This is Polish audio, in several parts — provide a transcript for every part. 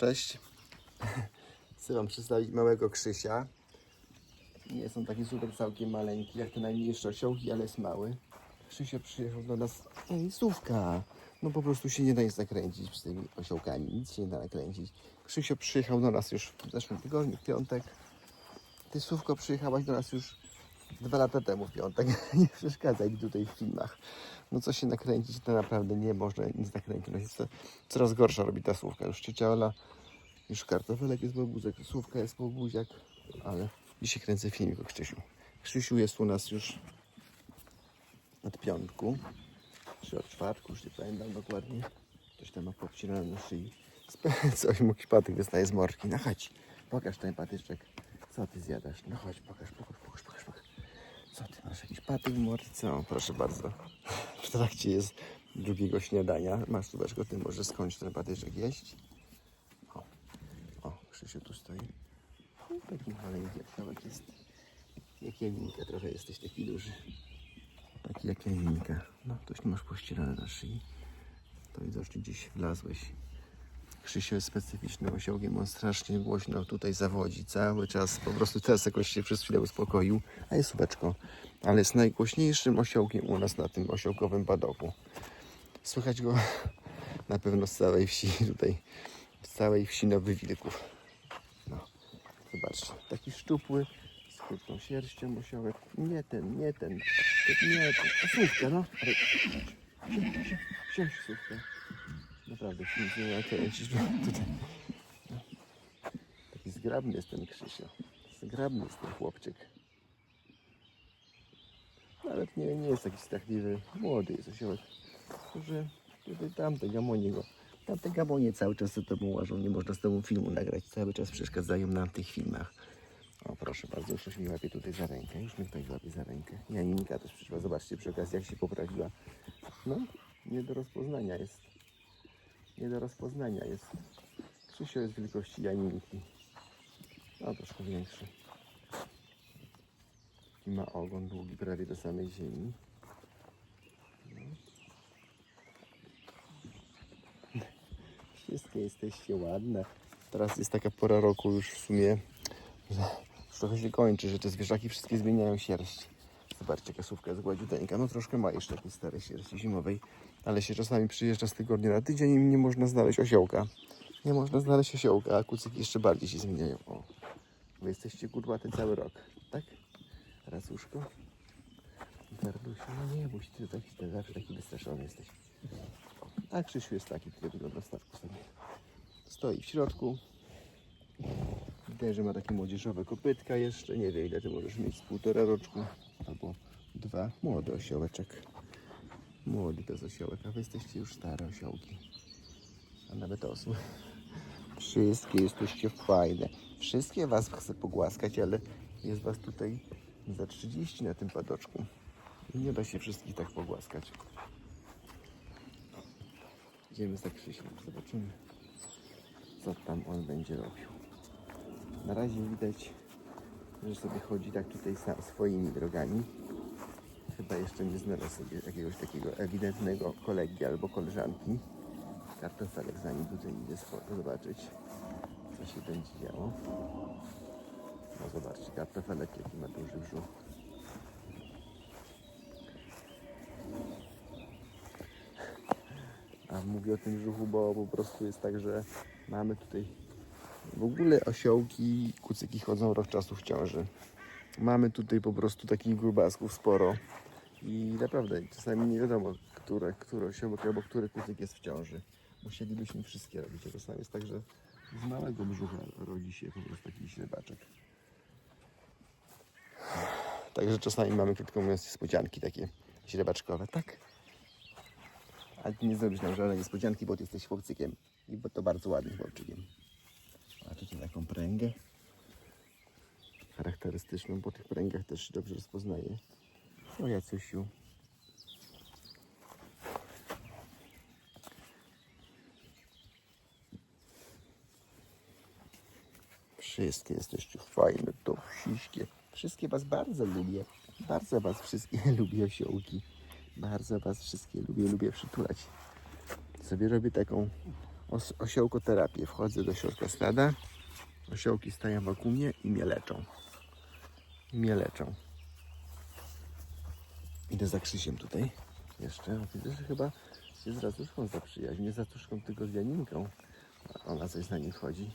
Cześć. Chcę Wam przedstawić małego Krzysia. Nie są takie super całkiem maleńki, jak te najmniejsze osiołki, ale jest mały. Krzysio przyjechał do nas. Ej, słówka. No po prostu się nie da nic nakręcić z tymi osiołkami. Nic się nie da nakręcić. Krzysio przyjechał do nas już w zeszłym tygodniu, w piątek. Ty, Słówko, przyjechałaś do nas już dwa lata temu w piątek. nie przeszkadzaj mi tutaj w filmach. No co się nakręcić, to naprawdę nie można nic nakręcić. To coraz gorsza robi ta Słówka. Już cieciała, już kartofelek jest bobuzek, Słówka jest bobuziak, ale dzisiaj kręcę filmik o Krzysiu. Krzysiu jest u nas już od piątku, czy od czwartku, już nie pamiętam dokładnie. Ktoś tam ma popcinane na szyi. Coś mu patyk wystaje z morki. No chodź, pokaż ten patyczek. Co ty zjadasz? No chodź, pokaż, pokaż, pokaż, pokaż. Co ty masz? Jakiś patyk w morce? O, proszę bardzo. W trakcie jest drugiego śniadania. Masz Słóweczko, ty możesz skończyć ten patyczek jeść. O, o Krzysiu tu stoi. No, taki maleńki kawałek jest. Jak Janinka trochę jesteś taki duży. Taki jak Janinka. No, ktoś masz pościerane na szyi. To widocznie gdzieś wlazłeś. Krzysiu jest specyficznym osiołkiem, on strasznie głośno tutaj zawodzi cały czas, po prostu teraz jakoś się przez chwilę uspokoił, a jest subeczko, ale jest najgłośniejszym osiołkiem u nas na tym osiołkowym padoku. Słychać go na pewno z całej wsi tutaj, z całej wsi Nowych Wilków. No, zobaczcie, taki szczupły, z krótką sierścią osiołek, nie ten, nie ten, nie ten, słówka no, siąść słówka. Naprawdę się nic nie nakręcisz tutaj. Taki zgrabny jest ten Krzysio. Zgrabny jest ten chłopczyk. Nawet nie, nie jest taki strachliwy. Młody jest osiołek. Że tutaj tamte gamonie go. Tamte gamonie cały czas za tobą łażą. Nie można z tobą filmu nagrać. Cały czas przeszkadzają nam w tych filmach. O proszę bardzo, już mi łapie tutaj za rękę. Już mnie ktoś łapie za rękę. Janinka też przyszła. Zobaczcie przy okazji jak się poprawiła. No, nie do rozpoznania jest nie do rozpoznania jest. Krzysio jest wielkości Janinki. No troszkę większy. I ma ogon długi prawie do samej ziemi. No. Wszystkie jesteście ładne. Teraz jest taka pora roku już w sumie, że trochę się kończy, że te zwierzaki wszystkie zmieniają sierść. Zobaczcie, kasówka jest gładziuteńka. No troszkę ma jeszcze takiej starej sierści zimowej, ale się czasami przyjeżdża z tygodnia na tydzień i nie można znaleźć osiołka. Nie można znaleźć osiołka, a kucyki jeszcze bardziej się zmieniają. O, wy jesteście kurwaty cały rok, tak? Racuszko? Gardusiu, no nie bój ty taki, ty zawsze taki wystraszony jesteś. A Krzysiu jest taki, który wygląda w stawku sobie. Stoi w środku. Widać, że ma takie młodzieżowe kopytka jeszcze. Nie wiem ile ty możesz mieć z półtora roczku albo dwa. Młody osiołeczek. Młody to jest osiołek, a wy jesteście już stare osiołki. A nawet osły. Wszystkie jesteście fajne. Wszystkie was chcę pogłaskać, ale jest was tutaj za 30 na tym padoczku. I nie da się wszystkich tak pogłaskać. Idziemy za Krzysiem, zobaczymy co tam on będzie robił. Na razie widać, że sobie chodzi tak tutaj swoimi drogami. Chyba jeszcze nie znalazł sobie jakiegoś takiego ewidentnego kolegi albo koleżanki. Kartofelek za nim tutaj spo- zobaczyć, co się będzie działo. No zobaczcie, kartofelek jaki ma duży brzuch. A mówię o tym brzuchu, bo po prostu jest tak, że mamy tutaj w ogóle osiołki, kucyki chodzą rok czasu w ciąży. Mamy tutaj po prostu takich grubasków sporo. I naprawdę czasami nie wiadomo, które, który osiołek albo który kucyk jest w ciąży. Musielibyśmy wszystkie robić. Czasami jest tak, że z małego brzucha rodzi się po prostu taki ślebaczek. Także czasami mamy, krótko mówiąc, niespodzianki takie ślebaczkowe, tak? Ale ty nie zrobisz nam żadnej niespodzianki, bo ty jesteś chłopcykiem. I bo to bardzo ładnym chłopczykiem. Tutaj taką pręgę. Charakterystyczną, po tych pręgach też się dobrze rozpoznaje. O Jacusiu. Wszystkie jesteście fajne, to wszystkie. Wszystkie was bardzo lubię. Bardzo was wszystkie lubię osiołki. Bardzo was wszystkie lubię, lubię przytulać. Sobie robię taką os- osiołkoterapię. Wchodzę do środka stada. Osiołki stają wokół mnie i mnie leczą. I mnie leczą. Idę za Krzysiem tutaj. Jeszcze. Widzę, że chyba się z racuszką zaprzyjaźni. Nie z tylko z Janinką. Ona coś na nim wchodzi.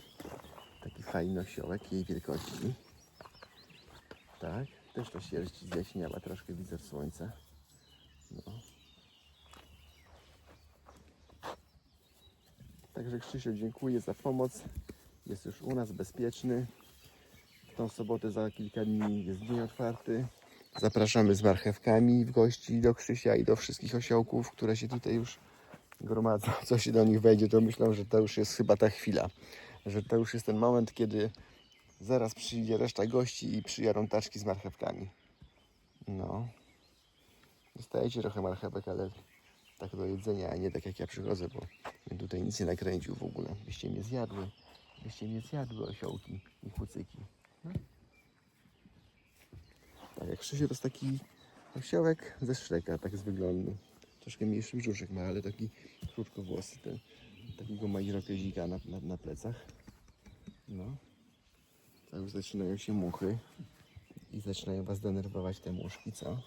Taki fajny osiołek jej wielkości. Tak. Też to sierść zjaśniała troszkę, widzę słońca. No. Także Krzysiu, dziękuję za pomoc. Jest już u nas bezpieczny. W tą sobotę za kilka dni jest dzień otwarty. Zapraszamy z marchewkami w gości do Krzysia i do wszystkich osiołków, które się tutaj już gromadzą. Co się do nich wejdzie, to myślę, że to już jest chyba ta chwila. Że to już jest ten moment, kiedy zaraz przyjdzie reszta gości i przyjadą taczki z marchewkami. No. Dostajecie trochę marchewek, ale tak do jedzenia, a nie tak jak ja przychodzę, bo tutaj nic nie nakręcił w ogóle. Byście mnie zjadły. Byście mnie zjadły osiołki i kucyki. No. Tak, jak Krzysiu to jest taki osiołek ze Szreka, tak z wyglądu. Troszkę mniejszy brzuszek ma, ale taki krótkowłosy. Ten, takiego ma irokezika na, na, na plecach. No. To już zaczynają się muchy. I zaczynają was denerwować te muszki, co?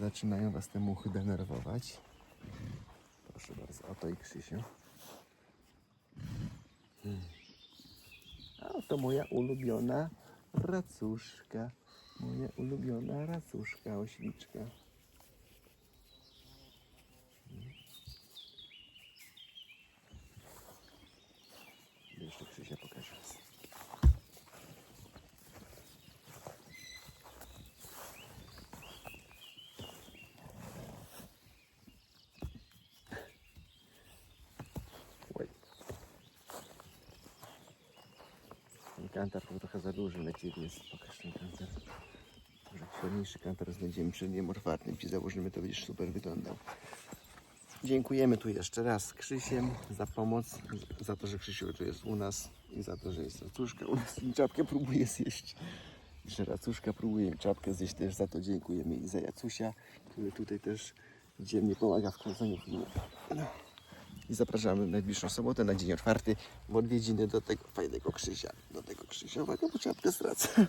Zaczynają was te muchy denerwować. Proszę bardzo, oto i Krzysiu. Hmm. A oto moja ulubiona racuszka. Moja ulubiona racuszka, ośliczka. Hmm. Jeszcze Krzysia pokażę. Oj. Ten kantar to trochę za duży ciebie jest. Pokaż ten kantar. Może jakiś ładniejszy kantar znajdziemy przy nim otwartym. Ci założymy, to będziesz super wyglądał. Dziękujemy tu jeszcze raz Krzysiem za pomoc, za to, że Krzysiu tu jest u nas i za to, że jest racuszka u nas i czapkę próbuje zjeść. Że racuszka próbuje czapkę zjeść też za to dziękujemy i za Jacusia, który tutaj też dzielnie pomaga w kręceniu filmu. No. I zapraszamy w najbliższą sobotę na dzień otwarty w odwiedziny do tego fajnego Krzysia. Do tego Krzysia, uwaga, bo czapkę stracę.